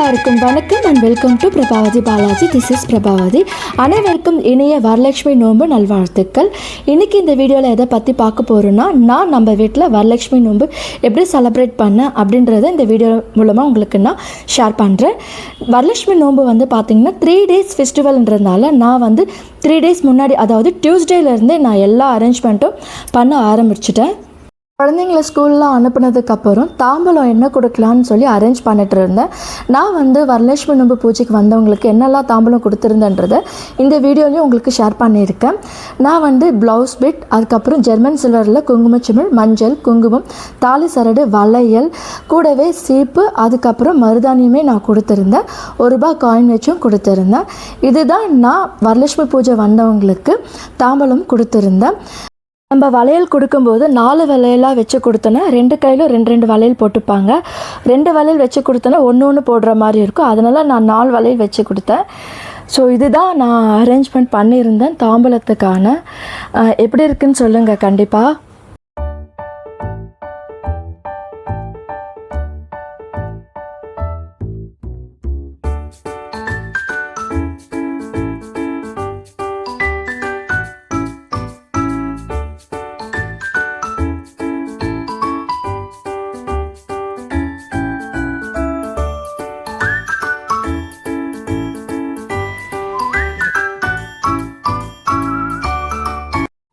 எல்லாருக்கும் வணக்கம் and welcome to Prabhavathi Balaji this is Prabhavathi அனைவருக்கும் இணைய வரலட்சுமி நோன்பு நல்வாழ்த்துக்கள். இன்றைக்கி இந்த வீடியோவில் எதை பற்றி பார்க்க போகிறோன்னா நான் நம்ம வீட்டில் வரலட்சுமி நோன்பு எப்படி செலப்ரேட் பண்ணேன் அப்படின்றத இந்த வீடியோ மூலமாக உங்களுக்கு நான் ஷேர் பண்ணுறேன் வரலட்சுமி நோன்பு வந்து பார்த்திங்கன்னா த்ரீ டேஸ் ஃபெஸ்டிவல்ன்றதுனால நான் வந்து த்ரீ டேஸ் முன்னாடி அதாவது டியூஸ்டேலேருந்தே நான் எல்லா அரேஞ்ச்மெண்ட்டும் பண்ண ஆரம்பிச்சிட்டேன். குழந்தைங்கள ஸ்கூலில் அனுப்புனதுக்கப்புறம் தாம்பலம் என்ன கொடுக்கலான்னு சொல்லி அரேஞ்ச் பண்ணிட்டு இருந்தேன். நான் வந்து வரலட்சுமி நம்பு பூஜைக்கு வந்தவங்களுக்கு என்னெல்லாம் தாம்பூலம் கொடுத்துருந்தேன்றதை இந்த வீடியோலையும் உங்களுக்கு ஷேர் பண்ணியிருக்கேன். நான் வந்து ப்ளவுஸ் பிட் அதுக்கப்புறம் ஜெர்மன் சில்வரில் குங்குமச்சிமிழ் மஞ்சள் குங்குமம் தாலி சரடு வளையல் கூடவே சீப்பு அதுக்கப்புறம் மருதாணியுமே நான் கொடுத்துருந்தேன். ஒரு ரூபாய் காயின் வச்சும் கொடுத்துருந்தேன். இதுதான் நான் வரலட்சுமி பூஜை வந்தவங்களுக்கு தாம்பலம் கொடுத்துருந்தேன். நம்ம வளையல் கொடுக்கும்போது நாலு வளையலாக வச்சு கொடுத்தோன்னா ரெண்டு கையிலும் ரெண்டு ரெண்டு வளையல் போட்டுப்பாங்க. ரெண்டு வளையல் வச்சு கொடுத்தோன்னா ஒன்று ஒன்று போடுற மாதிரி இருக்கும். அதனால் நான் நாலு வளையல் வச்சு கொடுத்தேன். ஸோ இதுதான் நான் அரேஞ்ச்மெண்ட் பண்ணியிருந்தேன் தாம்பூலத்துக்கான. எப்படி இருக்குன்னு சொல்லுங்கள் கண்டிப்பாக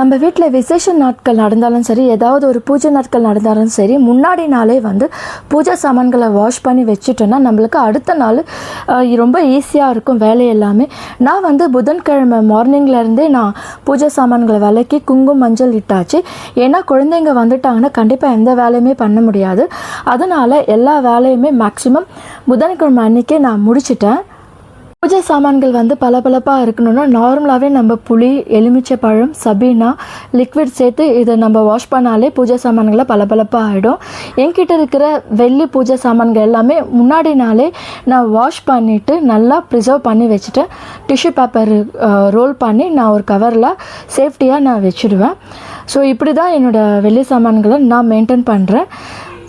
நம்ம வீட்டில் விசேஷ நாட்கள் நடந்தாலும் சரி ஏதாவது ஒரு பூஜை நாட்கள் நடந்தாலும் சரி முன்னாடி நாளே வந்து பூஜை சாமான்களை வாஷ் பண்ணி வச்சுட்டோன்னா நம்மளுக்கு அடுத்த நாள் ரொம்ப ஈஸியாக இருக்கும் வேலை எல்லாமே. நான் வந்து புதன்கிழமை மார்னிங்லேருந்தே நான் பூஜை சாமான்களை விலக்கி குங்குமம் மஞ்சள் இட்டாச்சு. ஏன்னா குழந்தைங்க வந்துட்டாங்கன்னா கண்டிப்பாக எந்த வேலையுமே பண்ண முடியாது. அதனால் எல்லா வேலையுமே மேக்ஸிமம் புதன்கிழமை அன்றைக்கே நான் முடிச்சிட்டேன். பூஜை சாமான்கள் வந்து பளபளப்பாக இருக்கணும்னா நார்மலாகவே நம்ம புளி எலுமிச்சை பழம் சபீனா லிக்விட் சேர்த்து இதை நம்ம வாஷ் பண்ணாலே பூஜை சாமான்களை பளபளப்பாக ஆகிடும் என்கிட்ட இருக்கிற வெள்ளி பூஜை சாமான்கள் எல்லாமே முன்னாடி நாளே நான் வாஷ் பண்ணிவிட்டு நல்லா ப்ரிசர்வ் பண்ணி வச்சுட்டேன் டிஷ்யூ பேப்பர் ரோல் பண்ணி நான் ஒரு கவரில் சேஃப்டியாக நான் வச்சுடுவேன். ஸோ இப்படி தான் என்னோடய வெள்ளி சாமான்களை நான் மெயின்டைன் பண்ணுறேன்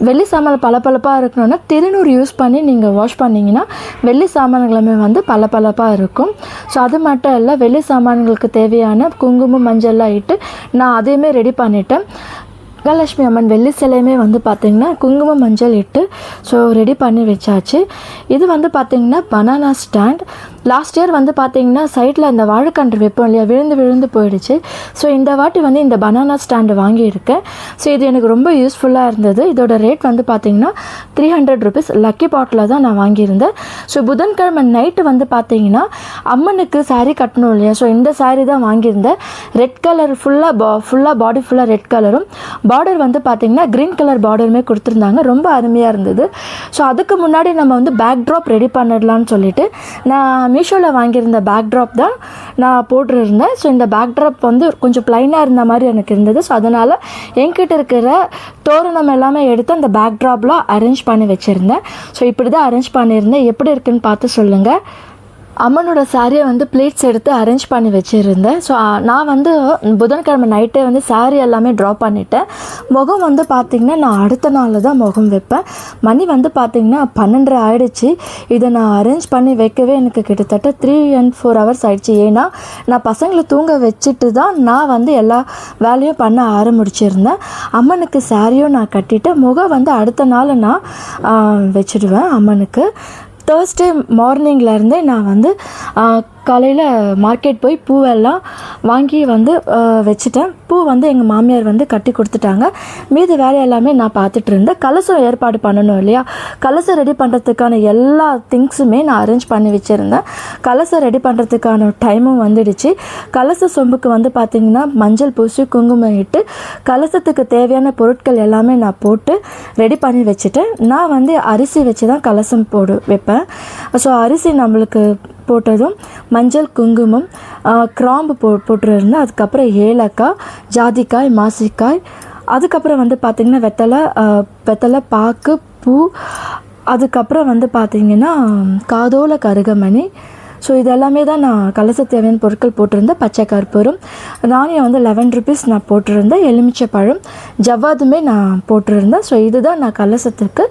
வெள்ளி சாமான் பளபளப்பாக இருக்கணும்னா திருநூறு யூஸ் பண்ணி நீங்கள் வாஷ் பண்ணிங்கன்னா வெள்ளி சாமான்களுமே வந்து பளபளப்பாக இருக்கும். ஸோ அது மட்டும் இல்லை வெள்ளி சாமான்களுக்கு தேவையான குங்குமம் மஞ்சள்லாம் இட்டு நான் அதையுமே ரெடி பண்ணிட்டேன். மகாலட்சுமி அம்மன் வெள்ளி சிலையுமே வந்து பார்த்திங்கன்னா குங்குமம் மஞ்சள் இட்டு ஸோ ரெடி பண்ணி வச்சாச்சு. இது வந்து பார்த்திங்கன்னா பனானா ஸ்டாண்ட் லாஸ்ட் இயர் வந்து பார்த்திங்கன்னா சைடில் அந்த வாழைக்கன்று வைப்போம் இல்லையா விழுந்து விழுந்து போயிடுச்சு. ஸோ இந்த வாட்டி வந்து இந்த பனானா ஸ்டாண்டு வாங்கியிருக்கேன். ஸோ இது எனக்கு ரொம்ப யூஸ்ஃபுல்லாக இருந்தது. இதோட ரேட் வந்து பார்த்திங்கன்னா three hundred rupees lucky bottle தான் நான் வாங்கியிருந்தேன். ஸோ புதன்கிழமை நைட்டு வந்து பார்த்திங்கன்னா அம்மனுக்கு சாரீ கட்டணும் இல்லையா ஸோ இந்த சாரீ தான் வாங்கியிருந்தேன். ரெட் கலர் ஃபுல்லாக பா ஃபுல்லாக பாடி ஃபுல்லாக ரெட் கலரும் பார்டர் வந்து பார்த்திங்கன்னா க்ரீன் கலர் பார்டருமே கொடுத்துருந்தாங்க. ரொம்ப அருமையாக இருந்தது. ஸோ அதுக்கு முன்னாடி நம்ம வந்து பேக் ட்ராப் ரெடி பண்ணிடலான்னு சொல்லிட்டு நான் மீஷோவில் வாங்கியிருந்த பேக் ட்ராப் தான் நான் போட்டிருந்தேன். ஸோ இந்த பேக் ட்ராப் வந்து கொஞ்சம் ப்ளைனாக இருந்த மாதிரி எனக்கு இருந்தது. ஸோ அதனால் என்கிட்ட இருக்கிற தோரணம் எல்லாமே எடுத்து அந்த பேக் ட்ராப்லாம் அரேஞ்ச் பண்ணி வச்சுருந்தேன். ஸோ இப்படி தான் அரேஞ்ச் பண்ணியிருந்தேன். எப்படி இருக்குன்னு பார்த்து சொல்லுங்கள் அம்மனோட சாரியை வந்து பிளேட்ஸ் எடுத்து அரேஞ்ச் பண்ணி வச்சுருந்தேன். ஸோ நான் வந்து புதன்கிழமை நைட்டே வந்து saree எல்லாமே ட்ரா பண்ணிட்டேன். முகம் வந்து பார்த்திங்கன்னா நான் அடுத்த நாளில் தான் முகம் வைப்பேன். மணி வந்து பார்த்திங்கன்னா பன்னெண்டரை ஆயிடுச்சு. இதை நான் அரேஞ்ச் பண்ணி வைக்கவே எனக்கு கிட்டத்தட்ட த்ரீ அண்ட் ஃபோர் ஹவர்ஸ் ஆயிடுச்சு. ஏன்னா நான் பசங்களை தூங்க வச்சுட்டு தான் நான் வந்து எல்லா வேலையும் பண்ண ஆரம்பிச்சிருந்தேன். அம்மனுக்கு சாரியும் நான் கட்டிட்டு முகம் வந்து அடுத்த நாள் நான் வச்சுடுவேன் அம்மனுக்கு. தேர்ஸ்டே மார்னிங்லேருந்தே நான் வந்து காலையில் மார்க்கெட் போய் பூவெல்லாம் வாங்கி வந்து வச்சுட்டேன். பூ வந்து எங்கள் மாமியார் வந்து கட்டி கொடுத்துட்டாங்க. மீதி வேலை எல்லாமே நான் பார்த்துட்டு இருந்தேன். கலசம் ஏற்பாடு பண்ணணும் இல்லையா? கலசம் ரெடி பண்ணுறதுக்கான எல்லா திங்ஸுமே நான் அரேஞ்ச் பண்ணி வச்சுருந்தேன். கலசம் ரெடி பண்ணுறதுக்கான டைமும் வந்துடுச்சு. கலச சொம்புக்கு வந்து பார்த்திங்கன்னா மஞ்சள் பூசி குங்குமம் இட்டு கலசத்துக்கு தேவையான பொருட்கள் எல்லாமே நான் போட்டு ரெடி பண்ணி வச்சுட்டேன். நான் வந்து அரிசி வச்சு தான் கலசம் போடு வைப்பேன். ஸோ அரிசி நம்மளுக்கு போட்டதும் மஞ்சள் குங்குமம் கிராம்பு போ போட்டுருந்தேன். அதுக்கப்புறம் ஏலக்காய் ஜாதிக்காய் மாசிக்காய். அதுக்கப்புறம் வந்து பார்த்திங்கன்னா வெத்தலை வெத்தலை பாக்கு பூ. அதுக்கப்புறம் வந்து பார்த்திங்கன்னா காதோல கருகமணி ஸோ இது எல்லாமே தான் நான் கலச தேவையான பொருட்கள் போட்டிருந்தேன் பச்சை கற்பூரம் தானியம் வந்து லெவன் ருபீஸ் நான் போட்டிருந்தேன் எலுமிச்சை பழம் ஜவ்வாதுமே நான் போட்டிருந்தேன். ஸோ இதுதான் நான் கலசத்துக்கு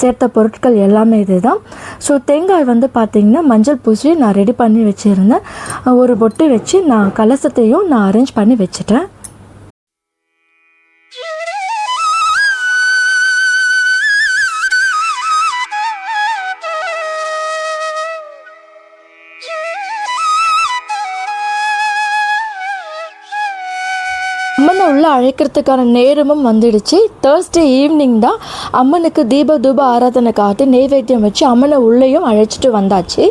சேர்த்த பொருட்கள் எல்லாமே இது தான் ஸோ தேங்காய் வந்து பார்த்திங்கன்னா மஞ்சள் பூசி நான் ரெடி பண்ணி வச்சுருந்தேன். ஒரு பொட்டு வச்சு நான் கலசத்தையும் நான் அரேஞ்ச் பண்ணி வச்சுட்டேன். உள்ளே அழைக்கிறதுக்கான நேரமும் வந்துடுச்சு. தேர்ஸ்டே ஈவினிங் தான் அம்மனுக்கு தீப தூப ஆராதனை காட்டி நெய்வேத்தியம் வச்சு அம்மனை உள்ளேயும் அழைச்சிட்டு வந்தாச்சு.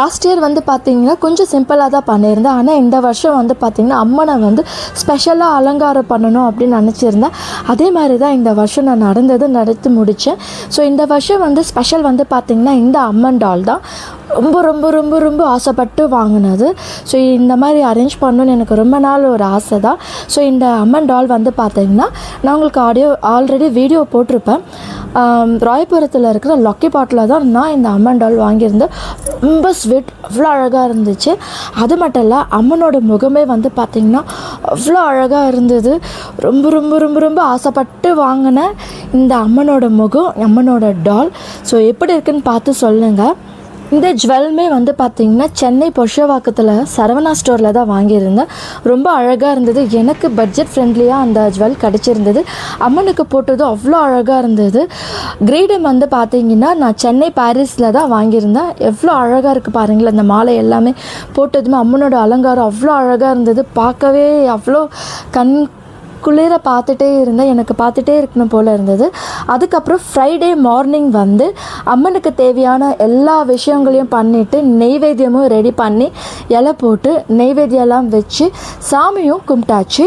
லாஸ்ட் இயர் வந்து பார்த்தீங்கன்னா கொஞ்சம் சிம்பிளாக தான் பண்ணியிருந்தேன். ஆனால் இந்த வருஷம் வந்து பார்த்திங்கன்னா அம்மனை வந்து ஸ்பெஷலாக அலங்காரம் பண்ணணும் அப்படின்னு நினச்சிருந்தேன். அதே மாதிரி தான் இந்த வருஷம் நான் நடந்தது நடத்தி முடித்தேன் ஸோ இந்த வருஷம் வந்து ஸ்பெஷல் வந்து பார்த்திங்கன்னா இந்த அம்மன் டால் தான். ரொம்ப ரொம்ப ரொம்ப ரொம்ப ஆசைப்பட்டு வாங்கினது. ஸோ இந்த மாதிரி அரேஞ்ச் பண்ணணும்னு எனக்கு ரொம்ப நாள் ஒரு ஆசை தான். ஸோ இந்த அம்மன் டால் வந்து பார்த்திங்கன்னா நான் உங்களுக்கு ஆடியோ ஆல்ரெடி வீடியோ போட்டிருப்பேன். ராயபுரத்தில் இருக்கிற லக்கி பாட்டில் தான் நான் இந்த அம்மன் டால் வாங்கியிருந்தேன். ரொம்ப ஸ்வீட் அவ்வளோ அழகாக இருந்துச்சு. அது மட்டும் இல்லை அம்மனோட முகமே வந்து பார்த்திங்கன்னா அவ்வளோ அழகாக இருந்தது. ரொம்ப ரொம்ப ரொம்ப ரொம்ப ஆசைப்பட்டு வாங்கின இந்த அம்மனோட முகம் அம்மனோட டால். ஸோ எப்படி இருக்குன்னு பார்த்து சொல்லுங்கள் இந்த ஜுவல்மே வந்து பார்த்திங்கன்னா சென்னை பொஷவாக்கத்தில் சரவணா ஸ்டோரில் தான் வாங்கியிருந்தேன். ரொம்ப அழகாக இருந்தது. எனக்கு பட்ஜெட் ஃப்ரெண்ட்லியாக அந்த ஜுவல் கிடச்சிருந்தது. அம்மனுக்கு போட்டதும் அவ்வளோ அழகாக இருந்தது. கிரீடம் வந்து பார்த்திங்கன்னா நான் சென்னை பாரிஸில் தான் வாங்கியிருந்தேன். எவ்வளோ அழகாக இருக்குது பாருங்களேன். அந்த மாலை எல்லாமே போட்டதுமே அம்மனோட அலங்காரம் அவ்வளோ அழகாக இருந்தது. பார்க்கவே அவ்வளோ கண் குளிர பார்த்துட்டே இருந்தேன். எனக்கு பார்த்துட்டே இருக்கணும் போல் இருந்தது. அதுக்கப்புறம் ஃப்ரைடே மார்னிங் வந்து அம்மனுக்கு தேவையான எல்லா விஷயங்களையும் பண்ணிவிட்டு நெய்வேத்தியமும் ரெடி பண்ணி இலை போட்டு நெய்வேத்தியெல்லாம் வச்சு சாமியும் கும்பிட்டாச்சு.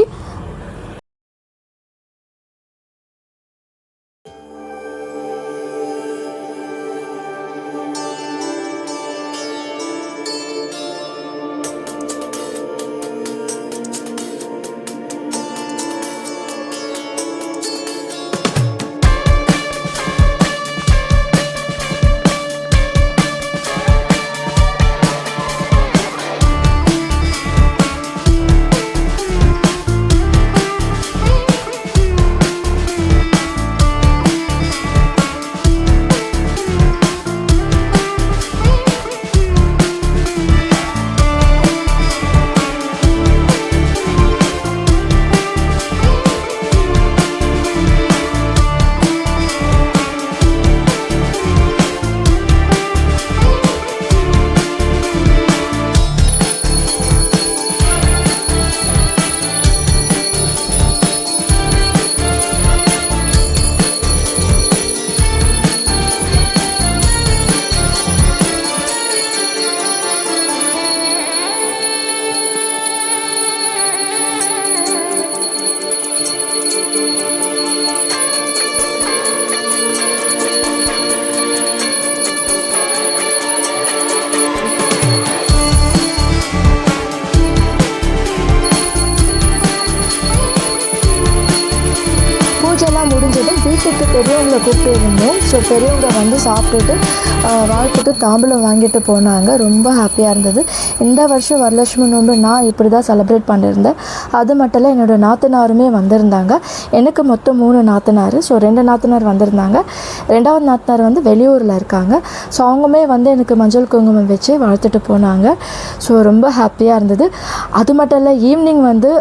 எல்லாம் முடிஞ்சதும் வீட்டுக்கு பெரியவங்களை கூப்பிட்டு இருந்தோம். ஸோ பெரியவங்க வந்து சாப்பிட்டுட்டு வாழ்த்துட்டு தாம்பூலம் வாங்கிட்டு போனாங்க. ரொம்ப ஹாப்பியாக இருந்தது. இந்த வருஷம் வரலட்சுமி நோன்பு நான் இப்படி தான் செலிப்ரேட் பண்ணியிருந்தேன் அது மட்டும் இல்லை என்னோடய நாத்தனாருமே வந்திருந்தாங்க. எனக்கு மொத்தம் மூணு நாத்தனார். ஸோ ரெண்டு நாத்தனார் வந்திருந்தாங்க. ரெண்டாவது நாத்தனார் வந்து வெளியூரில் இருக்காங்க. ஸோ அவங்களுமே வந்து எனக்கு மஞ்சள் குங்குமம் வச்சு வாழ்த்துட்டு போனாங்க. ஸோ ரொம்ப ஹாப்பியாக இருந்தது. அது மட்டும் இல்லை ஈவினிங் வந்து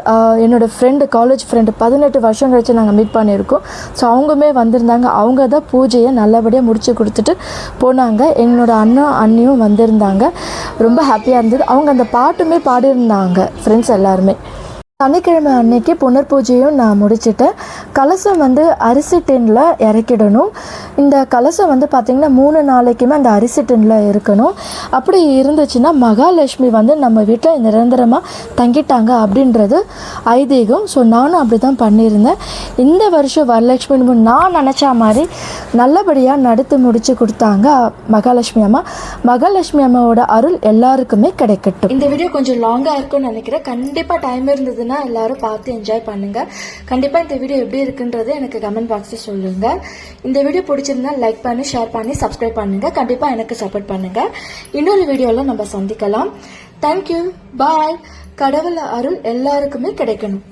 என்னோடய ஃப்ரெண்டு காலேஜ் ஃப்ரெண்டு பதினெட்டு வருஷம் கழிச்சு நாங்கள் மீட் பண்ணியிருக்கோம். ஸோ அவங்களுமே வந்திருந்தாங்க. அவங்க தான் பூஜையை நல்லபடியாக முடிச்சு கொடுத்துட்டு போனாங்க. என்னோட அண்ணன் அண்ணியும் வந்திருந்தாங்க. ரொம்ப ஹாப்பியாக இருந்தது. அவங்க அந்த பாட்டுமே பாடியிருந்தாங்க ஃப்ரெண்ட்ஸ் எல்லாருமே. சனிக்கிழமை அன்னைக்கு புனர் பூஜையும் நான் முடிச்சுட்டேன் கலசம் வந்து அரிசி டின்னில் இறக்கிடணும். இந்த கலசம் வந்து பார்த்திங்கன்னா மூணு நாளைக்குமே அந்த அரிசி டின்னில் இருக்கணும். அப்படி இருந்துச்சுன்னா மகாலட்சுமி வந்து நம்ம வீட்டில் நிரந்தரமாக தங்கிட்டாங்க அப்படின்றது ஐதீகம். ஸோ நானும் அப்படி தான் பண்ணியிருந்தேன். இந்த வருஷம் வரலட்சுமி நான் நினச்ச மாதிரி நல்லபடியாக நடத்தி முடித்து கொடுத்தாங்க மகாலட்சுமி அம்மா. மகாலட்சுமி அம்மாவோட அருள் எல்லாருக்குமே கிடைக்கட்டும். இந்த வீடியோ கொஞ்சம் லாங்காக இருக்கும்னு நினைக்கிறேன். கண்டிப்பாக டைம் இருந்ததுன்னா ஓப்பனாக எல்லாரும் பார்த்து என்ஜாய் பண்ணுங்கள் கண்டிப்பாக இந்த வீடியோ எப்படி இருக்குன்றது எனக்கு கமெண்ட் பாக்ஸில் சொல்லுங்கள் இந்த வீடியோ பிடிச்சிருந்தா லைக் பண்ணி ஷேர் பண்ணி சப்ஸ்கிரைப் பண்ணுங்கள் கண்டிப்பாக எனக்கு சப்போர்ட் பண்ணுங்கள் இன்னொரு வீடியோவில் நம்ம சந்திக்கலாம். தேங்க்யூ பாய் கடவுள் அருள் எல்லாருக்குமே கிடைக்கணும்.